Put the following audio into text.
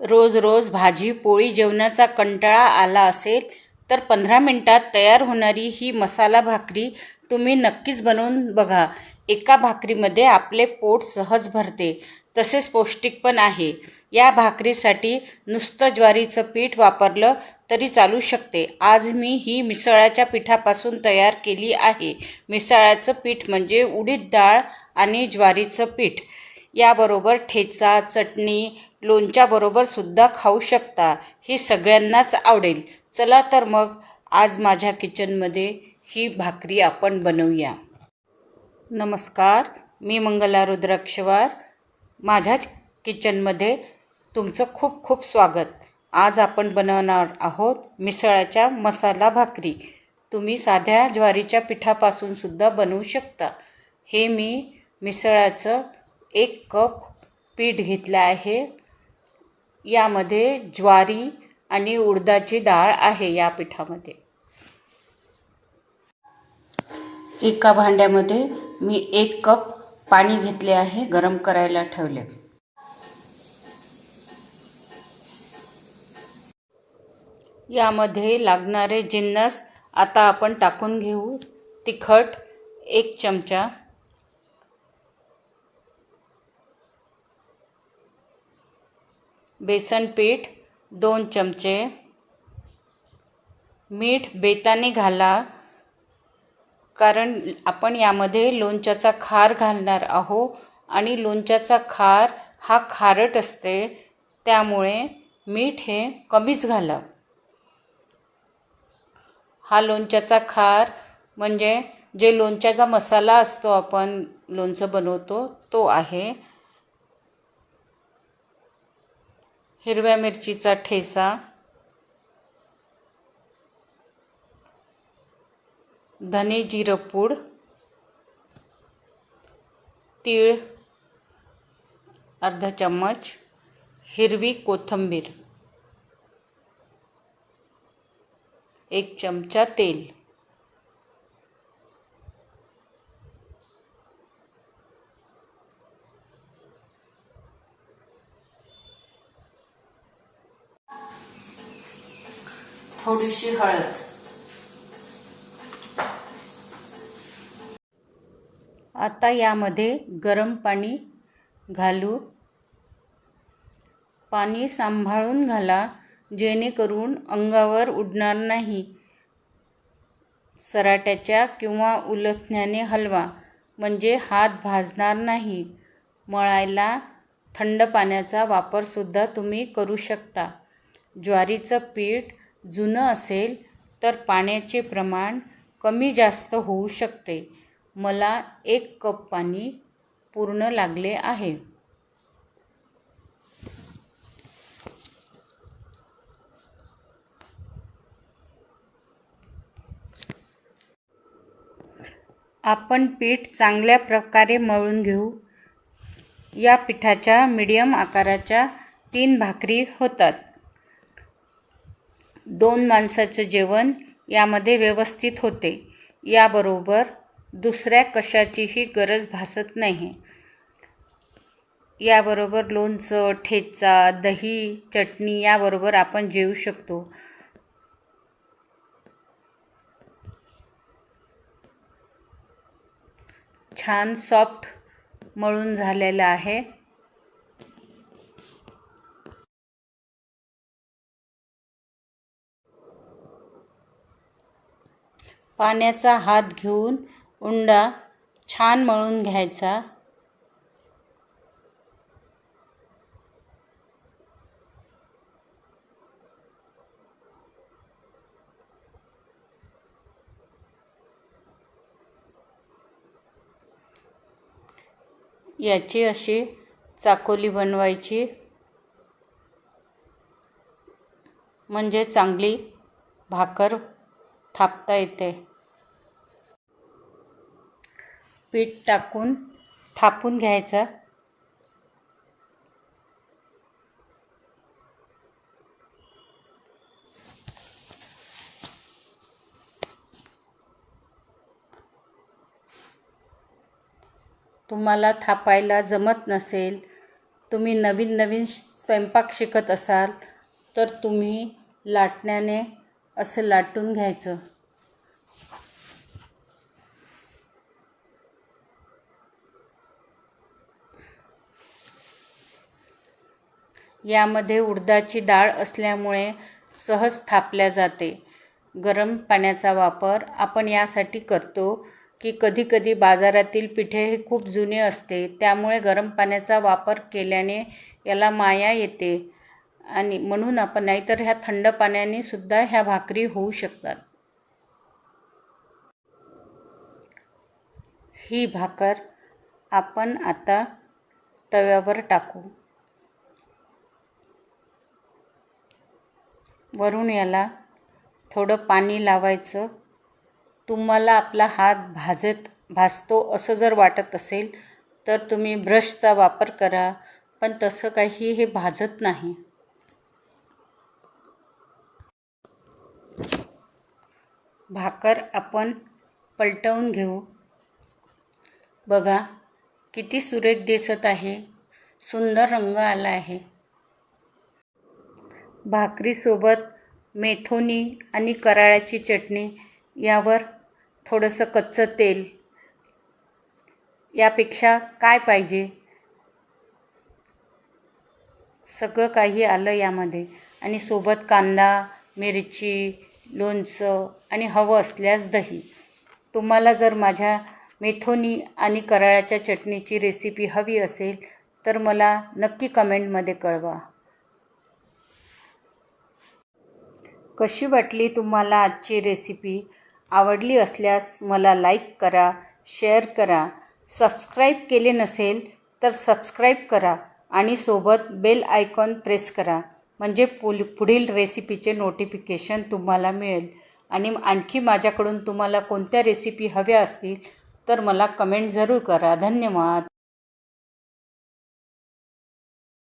रोज रोज भाजी पोळी जेवणाचा कंटाळा आला असेल तर पंधरा मिनटात तयार होणारी ही मसाला भाकरी तुम्ही नक्कीच बनवून बघा. एका भाकरीमध्ये आपले पोट सहज भरते. तसेच पौष्टिक पण आहे. या भाकरीसाठी नुसतं ज्वारीचं पीठ वापरलं तरी चालू शकते. आज मी ही मिसळाच्या पिठापासून तयार केली आहे. मिसळाचं पीठ म्हणजे उडीद डाळ आणि ज्वारीचं पीठ. याबरोबर ठेचा चटणी लोणच्याबरोबर सुद्धा खाऊ शकता. ही सगळ्यांनाच आवडेल. चला तर मग आज माझ्या किचनमध्ये ही भाकरी आपण बनवूया. नमस्कार. मी मंगला रुद्राक्षवार माझ्याच किचनमध्ये तुमचं खूप खूप स्वागत. आज आपण बनवणार आहोत मिसळाच्या मसाला भाकरी. तुम्ही साध्या ज्वारीच्या पिठापासून सुद्धा बनवू शकता. हे मी मिसळाचं एक कप पीठ घेतलं आहे. यामध्ये ज्वारी आणि उडदाची डाळ आहे या पिठामध्ये. एका भांड्यामध्ये मी एक कप पाणी घेतले आहे गरम करायला ठेवले. यामध्ये लागणारे जिन्नस आता आपण टाकून घेऊ. तिखट एक चमचा. बेसन पीठ दोन चमचे. मीठ बेताने घाला कारण आपण यामध्ये लोणच्याचा खार घालणार आहो आणि लोणच्याचा खार हा खारट असते त्यामुळे मीठ हे कमीच घाला. हा लोणच्याचा खार म्हणजे जे लोणच्याचा मसाला असतो आपण लोणचं बनवतो तो आहे. हिरव्या मिरचीचा ठेसा धने जिरं पूड तीळ अर्धा चम्मच हिरवी कोथिंबीर एक चमचा तेल. थोडीशी हळद. आता यामध्ये गरम पाणी घालू. पाणी सांभाळून घाला जेणेकरून अंगावर उडणार नाही. सराट्याच्या किंवा उलथण्याने हलवा म्हणजे हात भाजणार नाही. मळायला थंड पाण्याचा वापरसुद्धा तुम्ही करू शकता. ज्वारीचं पीठ जुनं असेल तर पाण्याचे प्रमाण कमी जास्त होऊ शकते. मला एक कप पाणी पूर्ण लागले आहे. आपण पीठ चांगल्या प्रकारे मळून घेऊ. या पिठाच्या मिडियम आकाराच्या तीन भाकरी होतात. दोन माणसाचं जेवण यामध्ये व्यवस्थित होते. याबरोबर दुसऱ्या कशाचीही गरज भासत नाही. याबरोबर लोणचं ठेचा दही चटणी याबरोबर आपण जेवू शकतो. छान सॉफ्ट मळून झालेलं आहे. पाण्याचा हात घेऊन उंडा छान मळून घ्यायचा. याची अशी चाकोली बनवायची. म्हणजे चांगली भाकर थापता येते. पीठ टाकून थापून घ्यायचं. तुम्हाला थापायला जमत नसेल तुम्ही नवीन नवीन स्वयंपाक शिकत असाल तर तुम्ही लाटण्याने असं लाटून घ्यायचं. यामध्ये उडदाची डाळ असल्यामुळे सहज थापल्या जाते. गरम पाण्याचा वापर आपण यासाठी करतो की कधीकधी बाजारातील पिठे हे खूप जुने असते त्यामुळे गरम पाण्याचा वापर केल्याने याला माया येते आणि म्हणून आपण नाहीतर ह्या थंड पाण्याने सुद्धा ह्या भाकरी होऊ शकतात. ही भाकर आपण आता तव्यावर टाकू. वरून याला थोडं पाणी लावायचं. तुम्हाला आपला हात भाजत भाजतो असं जर वाटत असेल तर तुम्ही ब्रशचा वापर करा पण तसं काही हे भाजत नाही. भाकर आपण पलटवून घेऊ. बघा किती सुरेख दिसत आहे. सुंदर रंग आला आहे. भाकरीसोबत मेथोनी आणि कराळ्याची चटणी यावर थोडंसं कच्चं तेल. यापेक्षा काय पाहिजे? सगळं काही आलं यामध्ये. आणि सोबत कांदा मिरची लोणचं आणि हवं असल्यास दही. तुम्हाला जर माझ्या मेथोनी आणि कराळ्याच्या चटणीची रेसिपी हवी असेल तर मला नक्की कमेंटमध्ये कळवा. कशी वाटली तुम्हाला आजची रेसिपी आवडली असल्यास मला लाईक करा शेअर करा. सबस्क्राईब केले नसेल तर सबस्क्राईब करा आणि सोबत बेल आयकॉन प्रेस करा. म्हणजे पुल पुढील रेसिपीचे नोटिफिकेशन तुम्हाला मिळेल. आणि आणखी माझ्याकडून तुम्हाला कोणत्या रेसिपी हव्या असतील तर मला कमेंट जरूर करा. धन्यवाद.